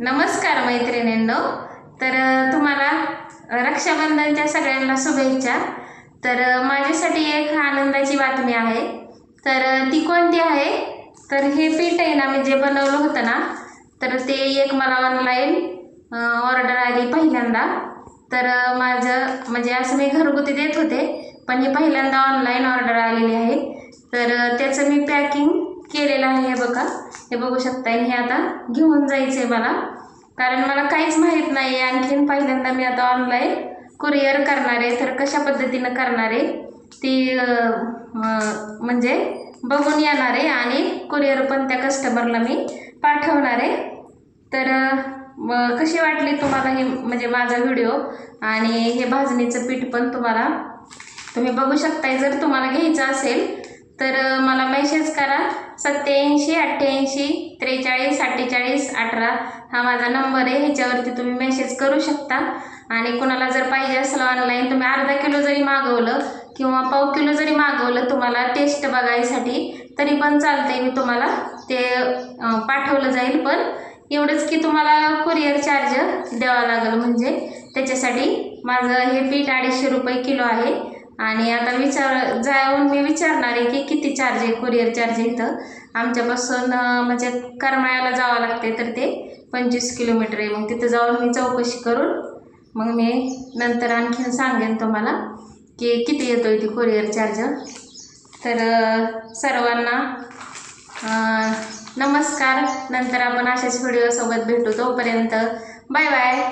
नमस्कार मैत्रिणींनो. तर तुम्हाला रक्षाबंधनच्या सगळ्यांना शुभेच्छा. तर माझ्यासाठी एक आनंदाची बातमी आहे. तर ती कोणती आहे? तर हे पीठ आहे ना मी जे बनवलं होतं ना तर ते एक मला ऑनलाईन ऑर्डर आली पहिल्यांदा. तर माझं म्हणजे असं मी घरगुती देत होते पण ही पहिल्यांदा ऑनलाईन ऑर्डर आलेली आहे. तर त्याचं मी पॅकिंग केलेलं आहे हे बघा. हे बघू शकता हे आता घेऊन जायचं आहे मला. कारण मला काहीच माहीत नाही आहे आणखीन पहिल्यांदा मी आता ऑनलाईन कुरिअर करणार आहे. तर कशा पद्धतीनं करणार आहे? ती म्हणजे बघून येणार आहे आणि कुरिअर पण त्या कस्टमरला मी पाठवणार आहे. तर कशी वाटली तुम्हाला ही म्हणजे माझा व्हिडिओ आणि हे भाजणीचं पीठ पण तुम्हाला तुम्ही बघू शकताय. जर तुम्हाला घ्यायचं असेल तर मला मेसेज करा. सत्याऐंशी अठ्ठ्याऐंशी त्रेचाळीस अठ्ठेचाळीस अठरा हा माझा नंबर आहे. ह्याच्यावरती तुम्ही मेसेज करू शकता. आणि कुणाला जर पाहिजे असलं ऑनलाईन तुम्ही अर्धा किलो जरी मागवलं किंवा पाव किलो जरी मागवलं तुम्हाला टेस्ट बघायसाठी तरी पण चालते मी तुम्हाला ते पाठवलं जाईल. पण एवढंच की तुम्हाला कुरिअर चार्ज द्यावा लागेल. म्हणजे त्याच्यासाठी माझं हे पीठ अडीचशे रुपये किलो आहे. आणि आता विचार जाऊन मी विचारणार आहे की किती चार्ज आहे कुरिअर चार्ज इथं. आमच्यापासून म्हणजे करमाळ्याला जावं लागते तर ते पंचवीस किलोमीटर आहे. मग तिथं जाऊन मी चौकशी करून मग मी नंतर आणखीन सांगेन तुम्हाला की किती येतो आहे ती कुरिअर चार्ज तर सर्वांना नमस्कार. नंतर आपण अशाच व्हिडिओसोबत भेटू तोपर्यंत. Bye bye